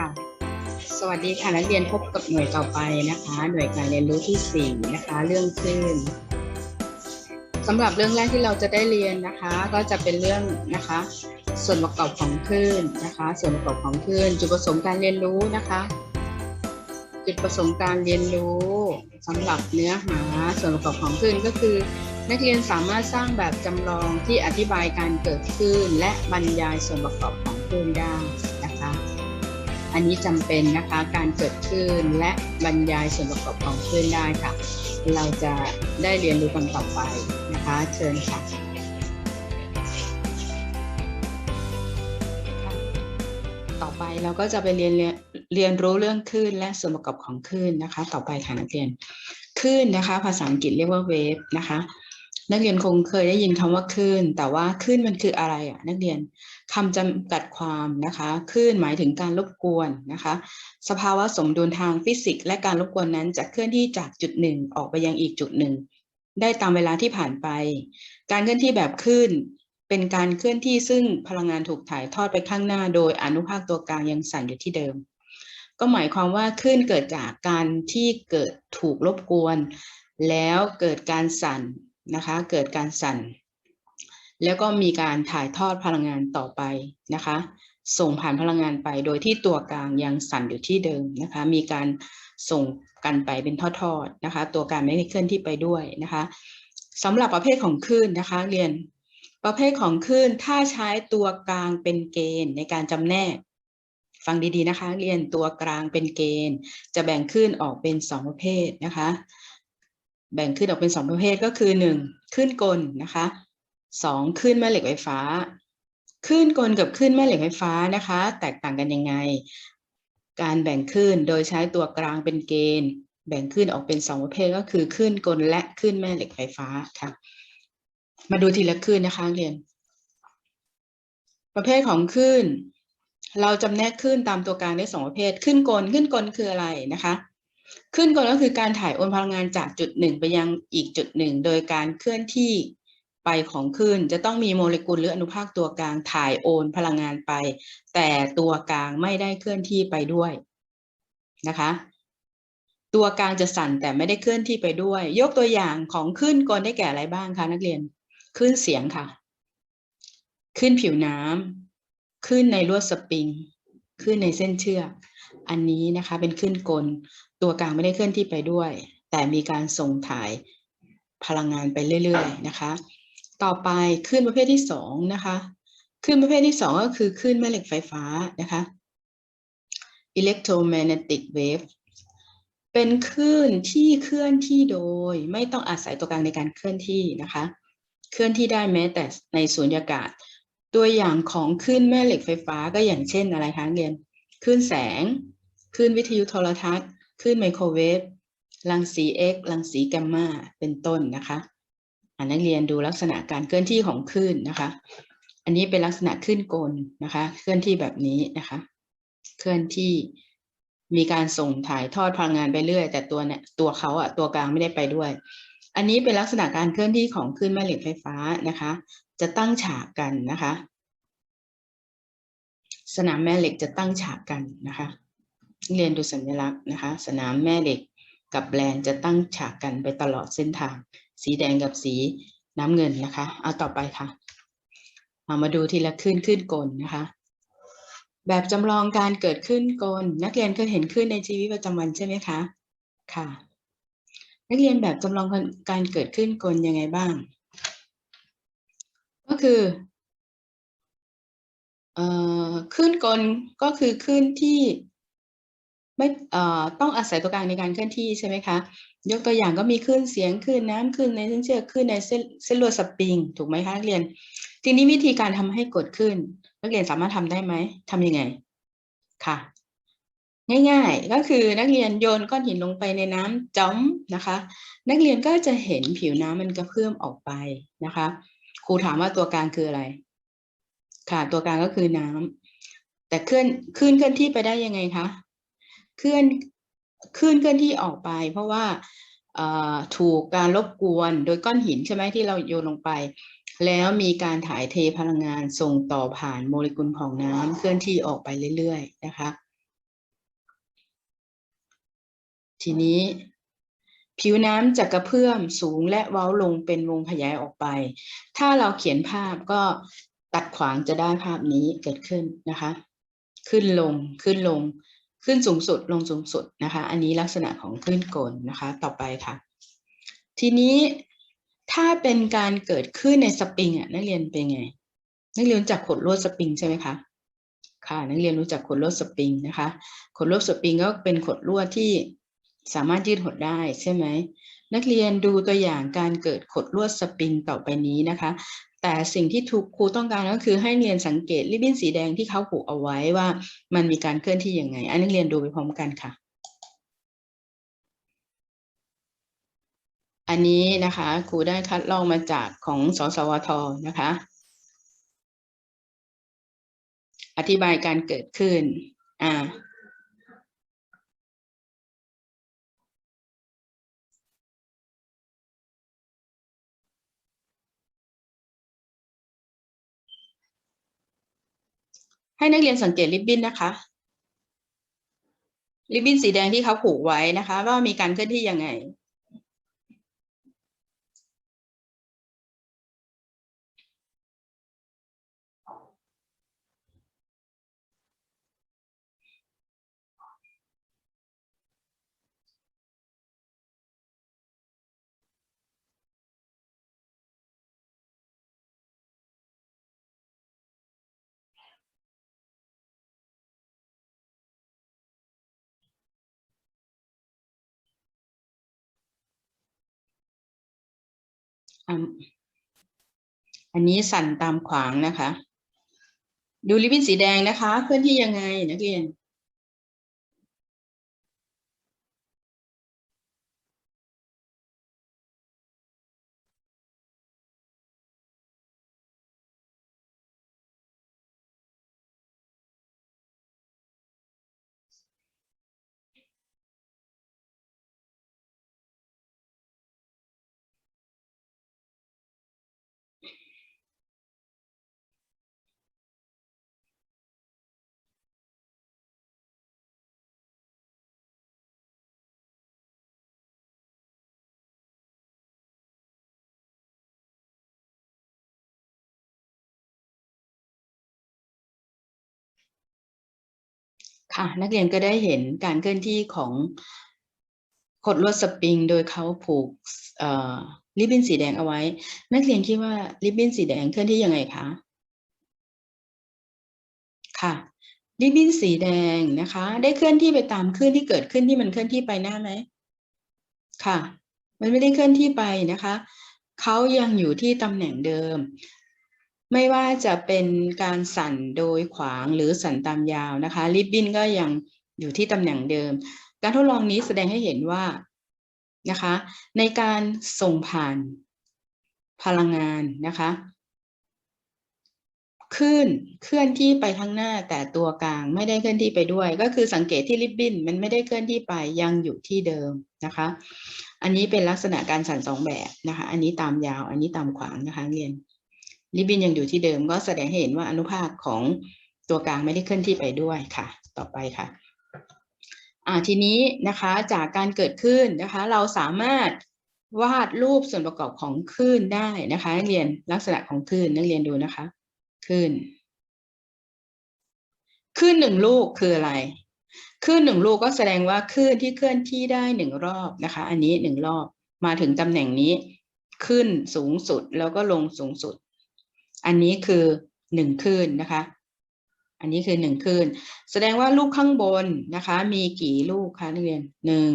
ค่ะ สวัสดีค่ะนักเรียนพบกับหน่วยต่อไปนะคะ หน่วยการเรียนรู้ที่สี่นะคะ เรื่องคลื่นสำหรับเรื่องแรกที่เราจะได้เรียนนะคะ ก็จะเป็นเรื่องนะคะ ส่วนประกอบของคลื่นนะคะ ส่วนประกอบของคลื่นจุดประสงค์การเรียนรู้นะคะ จุดประสงค์การเรียนรู้สำหรับเนื้อหาส่วนประกอบของคลื่นก็คือ นักเรียนสามารถสร้างแบบจำลองที่อธิบายการเกิดคลื่นและบรรยายส่วนประกอบของคลื่นได้ อันนี้จำเป็นนะคะการเกิดคลื่นและบรรยายส่วนประกอบของคลื่นได้ค่ะ เราจะได้เรียนรู้กันต่อไปนะคะ เชิญค่ะต่อไปเราก็จะไปเรียนเรียนเรียนรู้เรื่องคลื่นและส่วนประกอบของคลื่นนะคะ ต่อไปค่ะนักเรียนคลื่นนะคะ ภาษาอังกฤษเรียกว่าเวฟนะคะ นักเรียนคงเคยได้ยินคำว่าคลื่น แต่ว่าคลื่นมันคืออะไรอะนักเรียนคำจำกัดความนะคะคลื่นหมายถึงการรบกวนนะคะ สภาวะสมดุลทางฟิสิกส์และการรบกวนนั้นจะเคลื่อนที่จากจุดหนึ่งออกไปยังอีกจุดหนึ่งได้ตามเวลาที่ผ่านไป การเคลื่อนที่แบบคลื่นเป็นการเคลื่อนที่ซึ่งพลังงานถูกถ่ายทอดไปข้างหน้า โดยอนุภาคตัวกลางยังสั่นอยู่ที่เดิม ก็หมายความว่าคลื่นเกิดจากการที่เกิดถูกรบกวน แล้วเกิดการสั่น นะคะ เกิดการสั่น แล้วก็มีการถ่ายทอดพลังงานต่อไปนะคะ ส่งผ่านพลังงานไป โดยที่ตัวกลางยังสั่นอยู่ที่เดิมนะคะ มีการส่งกันไปเป็นทอดๆนะคะ ตัวกลางไม่ได้เคลื่อนที่ไปด้วยนะคะสำหรับประเภทของคลื่นนะคะ เรียนประเภทของคลื่นถ้าใช้ตัวกลางเป็นเกณฑ์ในการจำแนก ฟังดีๆนะคะ เรียนตัวกลางเป็นเกณฑ์ จะแบ่งคลื่นออกเป็นสองประเภทนะคะ แบ่งขึ้นออกเป็นสองประเภทก็คือหนึ่งคลื่นกลนะคะสองคลื่นแม่เหล็กไฟฟ้าคลื่นกลกับคลื่นแม่เหล็กไฟฟ้านะคะ แตกต่างกันยังไง การแบ่งคลื่นโดยใช้ตัวกลางเป็นเกณฑ์ แบ่งคลื่นออกเป็นสองประเภทก็คือคลื่นกลและคลื่นแม่เหล็กไฟฟ้าค่ะ มาดูทีละคลื่นนะคะเรียน ประเภทของคลื่นเราจำแนกคลื่นตามตัวกลางได้สองประเภทคลื่นกลคลื่นกลคืออะไรนะคะ คลื่นกลก็คือการถ่ายโอนพลังงานจากจุดหนึ่งไปยังอีกจุดหนึ่งโดยการเคลื่อนที่ไปของคลื่นจะต้องมีโมเลกุลหรืออนุภาคตัวกลางถ่ายโอนพลังงานไป แต่ตัวกลางไม่ได้เคลื่อนที่ไปด้วยนะคะ ตัวกลางจะสั่นแต่ไม่ได้เคลื่อนที่ไปด้วย ยกตัวอย่างของคลื่นกลได้แก่อะไรบ้างคะนักเรียนคลื่นเสียงค่ะคลื่นผิวน้ำคลื่นในลวดสปริงคลื่นในเส้นเชือก อันนี้นะคะเป็นคลื่นกล ตัวกลางไม่ได้เคลื่อนที่ไปด้วย แต่มีการส่งถ่ายพลังงานไปเรื่อยๆนะคะ ต่อไปคลื่นประเภทที่สองนะคะคลื่นประเภทที่สองก็คือคลื่นแม่เหล็กไฟฟ้านะคะ electromagnetic wave เป็นคลื่นที่เคลื่อนที่โดย ไม่ต้องอาศัยตัวกลางในการเคลื่อนที่นะคะ เคลื่อนที่ได้แม้แต่ในสูญญากาศ ตัวอย่างของคลื่นแม่เหล็กไฟฟ้าก็อย่างเช่นอะไรคะเรียนคลื่นแสง คลื่นวิทยุโทรทัศน์คลื่นไมโครเวฟรังสี X รังสีแกมมาเป็นต้นนะคะอันนักเรียนดูลักษณะการเคลื่อนที่ของคลื่นนะคะ อันนี้เป็นลักษณะคลื่นกลนะคะ เคลื่อนที่แบบนี้นะคะ เคลื่อนที่มีการส่งถ่ายทอดพลังงานไปเรื่อย แต่ตัวเนี่ยตัวเขาอะตัวกลางไม่ได้ไปด้วย อันนี้เป็นลักษณะการเคลื่อนที่ของคลื่นแม่เหล็กไฟฟ้านะคะ จะตั้งฉากกันนะคะ สนามแม่เหล็กจะตั้งฉากกันนะคะ เรียนดูสัญลักษณ์นะคะ สนามแม่เหล็กกับแลนจะตั้งฉากกันไปตลอดเส้นทาง สีแดงกับสีน้ำเงินนะคะ เอาต่อไปค่ะเอามาดูทีละขึ้นขึ้นกลนะคะ แบบจำลองการเกิดขึ้นกล นักเรียนเคยเห็นขึ้นในชีวิตประจำวันใช่ไหมคะค่ะ นักเรียนแบบจำลองการเกิดขึ้นกลยังไงบ้าง ก็คือเอ่อคลื่นกลก็คือคลื่นที่ ไม่ต้องอาศัยตัวกลางในการเคลื่อนที่ใช่ไหมคะ ยกตัวอย่างก็มีคลื่นเสียงคลื่นน้ำคลื่นในเส้นเชือกคลื่นในเส้นเส้นลวดสปริงถูกไหมคะนักเรียน ทีนี้วิธีการทำให้กดขึ้น นักเรียนสามารถทำได้ไหมทำยังไงค่ะ ง่ายๆ ก็คือนักเรียนโยนก้อนหินลงไปในน้ำจ้อมนะคะ นักเรียนก็จะเห็นผิวน้ำมันกระเพื่อมออกไปนะคะ ครูถามว่าตัวกลางคืออะไร ค่ะ ตัวกลางก็คือน้ำแต่เคลื่อนคลื่นเคลื่อนที่ไปได้ยังไงคะ เคลื่อนคลื่นเคลื่อนที่ออกไป เพราะว่าถูกการรบกวนโดยก้อนหินใช่ไหมที่เราโยนลงไป แล้วมีการถ่ายเทพลังงานส่งต่อผ่านโมเลกุลของน้ำเคลื่อนที่ออกไปเรื่อยๆนะคะ ทีนี้ ผิวน้ำจะกระเพื่อมสูงและเว้าลงเป็นวงขยายออกไป ถ้าเราเขียนภาพก็ตัดขวางจะได้ภาพนี้เกิดขึ้นนะคะ ขึ้นลงขึ้นลง ขึ้นสูงสุดลงสูงสุดนะคะ อันนี้ลักษณะของคลื่นกลนะคะ ต่อไปค่ะ ทีนี้ถ้าเป็นการเกิดขึ้นในสปริงอะนักเรียนเป็นไง นักเรียนรู้จักขดลวดสปริงใช่ไหมคะค่ะ นักเรียนรู้จักขดลวดสปริงนะคะขดลวดสปริงก็เป็นขดลวดที่สามารถยืดหดได้ใช่ไหมนักเรียนดูตัวอย่างการเกิดขดลวดสปริงต่อไปนี้นะคะ แต่สิ่งที่ทุกครูต้องการก็คือให้เรียนสังเกตริบบิ้นสีแดงที่เขาผูกเอาไว้ว่า มันมีการเคลื่อนที่ยังไง อันนักเรียนดูไปพร้อมกันค่ะ อันนี้นะคะครูได้คัดลอกมาจากของสสวทนะคะ อธิบายการเกิดขึ้น อ่า ให้นักเรียนสังเกตริบบิ้นนะคะ ริบบิ้นสีแดงที่เขาผูกไว้นะคะ ว่ามีการเคลื่อนที่ยังไง อันนนี้สั่นตามขวางนะคะ ดูริบบิ้นสีแดงนะคะ เคลื่อนที่ยังไงนักเรียน ค่ะนักเรียนก็ได้เห็นการเคลื่อนที่ของขดลวดสปริง โดยเขาผูกริบบิ้นสีแดงเอาไว้ นักเรียนคิดว่าริบบิ้นสีแดงเคลื่อนที่ยังไงคะค่ะริบบิ้นสีแดงนะคะ ได้เคลื่อนที่ไปตามคลื่นที่เกิดขึ้นที่มันเคลื่อนที่ไปหน้าไหมค่ะ มันไม่ได้เคลื่อนที่ไปนะคะเขายังอยู่ที่ตำแหน่งเดิม ไม่ว่าจะเป็นการสั่นโดยขวางหรือสั่นตามยาวนะคะ ริบบิ้นก็ยังอยู่ที่ตำแหน่งเดิม การทดลองนี้แสดงให้เห็นว่านะคะ ในการส่งผ่านพลังงานนะคะคลื่นเคลื่อนที่ไปข้างหน้าแต่ตัวกลางไม่ได้เคลื่อนที่ไปด้วย ก็คือสังเกตที่ริบบิ้นมันไม่ได้เคลื่อนที่ไปยังอยู่ที่เดิมนะคะ อันนี้เป็นลักษณะการสั่นสองแบบนะคะ อันนี้ตามยาว อันนี้ตามขวางนะคะเรียน ริบบินยังอยู่ที่เดิมก็แสดงให้เห็นว่าอนุภาคของตัวกลางไม่ได้เคลื่อนที่ไปด้วยค่ะ ต่อไปค่ะอ่าทีนี้นะคะจากการเกิดขึ้นนะคะ เราสามารถวาดรูปส่วนประกอบของคลื่นได้นะคะนักเรียนลักษณะของคลื่นนักเรียนดูนะคะคลื่นคลื่นหนึ่งลูกคืออะไรคลื่นหนึ่งลูกก็แสดงว่าคลื่นที่เคลื่อนที่ได้หนึ่งรอบนะคะ อันนี้หนึ่งรอบมาถึงตำแหน่งนี้ ขึ้นสูงสุดแล้วก็ลงสูงสุด อันนี้คือหนึ่งคลื่นนะคะ อันนี้คือหนึ่งคลื่น แสดงว่าลูกข้างบนนะคะ มีกี่ลูกคะนักเรียนหนึ่ง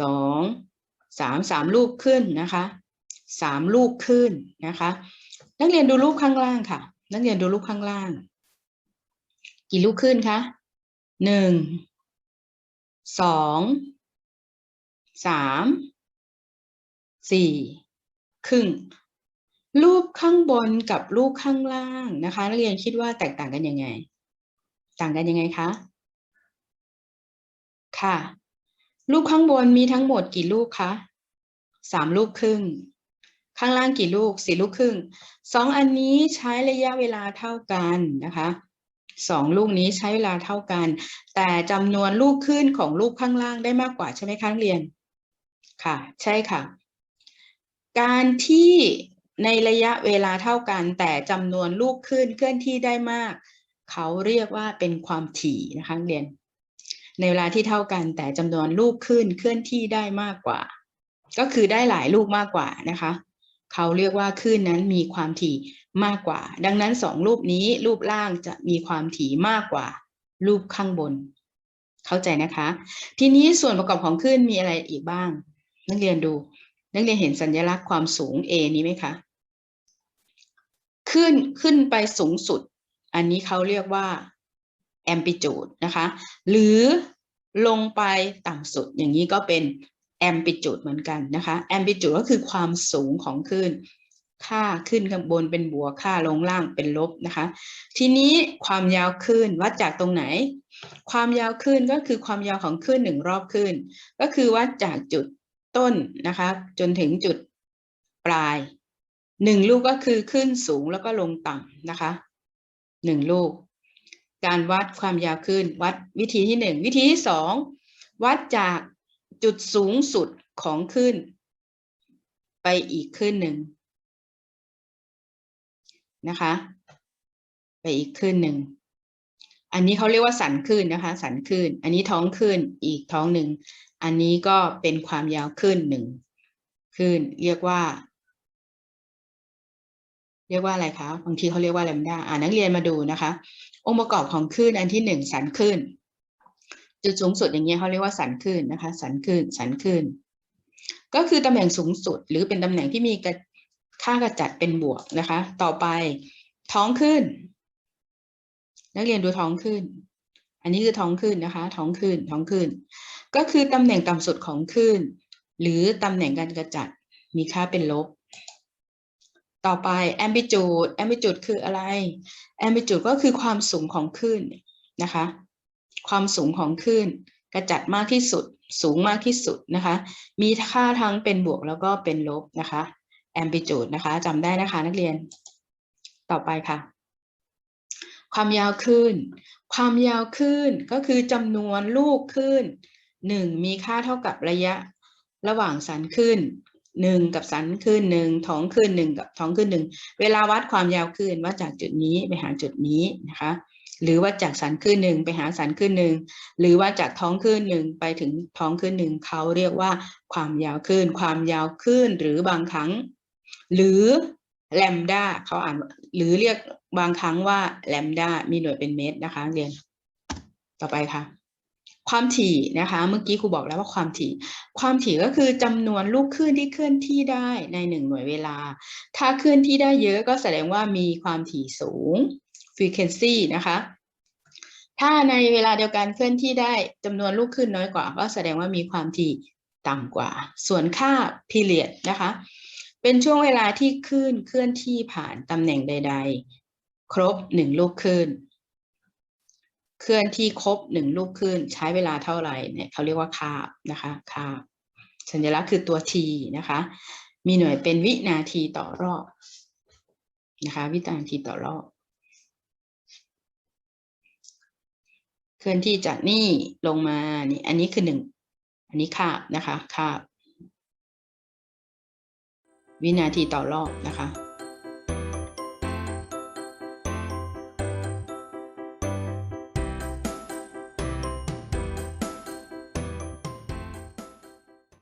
สองสามสามลูกขึ้นนะคะสามลูกขึ้นนะคะ นักเรียนดูรูปข้างล่างค่ะ นักเรียนดูรูปข้างล่าง กี่ลูกขึ้นคะหนึ่งสองสามสี่ครึ่ง รูปข้างบนกับรูปข้างล่างนะคะนักเรียนคิดว่าแตกต่างกันยังไง ต่างกันยังไงคะค่ะ รูปข้างบนมีทั้งหมดกี่ลูกคะสามลูกครึ่ง ข้างล่างกี่ลูกสี่ลูกครึ่งสองอันนี้ใช้ระยะเวลาเท่ากันนะคะสองลูกนี้ใช้เวลาเท่ากัน แต่จำนวนลูกขึ้นของลูกข้างล่างได้มากกว่าใช่ไหมคะนักเรียน ค่ะ ใช่ค่ะ การที่ ในระยะเวลาเท่ากัน แต่จำนวนลูกขึ้นเคลื่อนที่ได้มาก เขาเรียกว่าเป็นความถี่นะคะเรียน ในเวลาที่เท่ากัน แต่จำนวนลูกขึ้นเคลื่อนที่ได้มากกว่า ก็คือได้หลายลูกมากกว่านะคะ เขาเรียกว่าคลื่นนั้นมีความถี่มากกว่า ดังนั้นสองรูปนี้รูปล่างจะมีความถี่มากกว่า รูปข้างบน เข้าใจนะคะ ทีนี้ส่วนประกอบของคลื่นมีอะไรอีกบ้าง นักเรียนดู นักเรียนเห็นสัญลักษณ์ความสูง A นี้ไหมคะ ขึ้นขึ้นไปสูงสุด อันนี้เขาเรียกว่า amplitude นะคะ หรือลงไปต่ำสุดอย่างนี้ก็เป็น amplitude เหมือนกันนะคะ amplitude ก็คือความสูงของคลื่น ค่าขึ้นข้างบนเป็นบวกค่าลงล่างเป็นลบนะคะ ทีนี้ความยาวคลื่นวัดจากตรงไหน ความยาวคลื่นก็คือความยาวของคลื่นหนึ่งรอบคลื่น ก็คือวัดจากจุดต้นนะคะ จนถึงจุดปลาย หนึ่งลูกก็คือขึ้นสูงแล้วก็ลงต่ำนะคะหนึ่งลูก การวัดความยาวคลื่นวัดวิธีที่หนึ่งวิธีที่สองวัดจากจุดสูงสุดของคลื่นไปอีกคลื่นหนึ่งนะคะ ไปอีกคลื่นหนึ่งอันนี้เขาเรียกว่าสันคลื่นนะคะ สันคลื่นอันนี้ท้องคลื่นอีกท้องหนึ่ง อันนี้ก็เป็นความยาวคลื่นหนึ่งคลื่นเรียกว่า เรียกว่าอะไรคะ บางทีเขาเรียกว่าแลมด้าอ่านักเรียนมาดูนะคะ องค์ประกอบของคลื่นอันที่หนึ่งสันคลื่นจุดสูงสุดอย่างเงี้ยเขาเรียกว่าสันคลื่นนะคะ สันคลื่นสันคลื่นก็คือตำแหน่งสูงสุด หรือเป็นตำแหน่งที่มีค่ากระจัดเป็นบวกนะคะ ต่อไปท้องขึ้น นักเรียนดูท้องขึ้น อันนี้คือท้องขึ้นนะคะ ท้องขึ้นท้องขึ้น ก็คือตำแหน่งต่ำสุดของคลื่นหรือตำแหน่งการกระจัดมีค่าเป็นลบ ต่อไป amplitude amplitude คืออะไร amplitude ก็คือความสูงของคลื่นนะคะ ความสูงของคลื่นกระจัดมากที่สุด สูงมากที่สุดนะคะ มีค่าทั้งเป็นบวกแล้วก็เป็นลบนะคะ amplitude นะคะจำได้นะคะนักเรียน ต่อไปค่ะ ความยาวคลื่น ความยาวคลื่นก็คือจำนวนลูกคลื่นหนึ่งมีค่าเท่ากับระยะระหว่างสันคลื่น หนึ่งกับสันคลื่นหนึ่งท้องคลื่นหนึ่งกับท้องคลื่นหนึ่งเวลาวัดความยาวคลื่นวัดจากจุดนี้ไปหาจุดนี้นะคะ หรือว่าจากสันคลื่นหนึ่งไปหาสันคลื่นหนึ่งหรือว่าจากท้องคลื่นหนึ่งไปถึงท้องคลื่นหนึ่งเขาเรียกว่าความยาวคลื่นความยาวคลื่นหรือบางครั้ง หรือแลมดาเขาอ่านหรือเรียกบางครั้งว่าแลมดามีหน่วยเป็นเมตรนะคะเรียนต่อไปค่ะ ความถี่นะคะ เมื่อกี้ครูบอกแล้วว่าความถี่ ความถี่ก็คือจำนวนลูกคลื่นที่เคลื่อนที่ได้ในหนึ่งหน่วยเวลา ถ้าเคลื่อนที่ได้เยอะก็แสดงว่ามีความถี่สูง frequency นะคะ ถ้าในเวลาเดียวกันเคลื่อนที่ได้จำนวนลูกคลื่นน้อยกว่า ก็แสดงว่ามีความถี่ต่ำกว่า ส่วนค่า period นะคะ เป็นช่วงเวลาที่คลื่นเคลื่อนที่ผ่านตำแหน่งใด ๆ ครบหนึ่งลูกคลื่น เคลื่อนที่ครบหนึ่งลูกคลื่นใช้เวลาเท่าไหร่เนี่ยเขาเรียกว่าคาบนะคะคาบสัญลักษณ์คือตัว t นะคะ มีหน่วยเป็นวินาทีต่อรอบนะคะ วินาทีต่อรอบ เคลื่อนที่จากนี่ลงมานี่อันนี้คือหนึ่งอันนี้คาบนะคะคาบ วินาทีต่อรอบนะคะ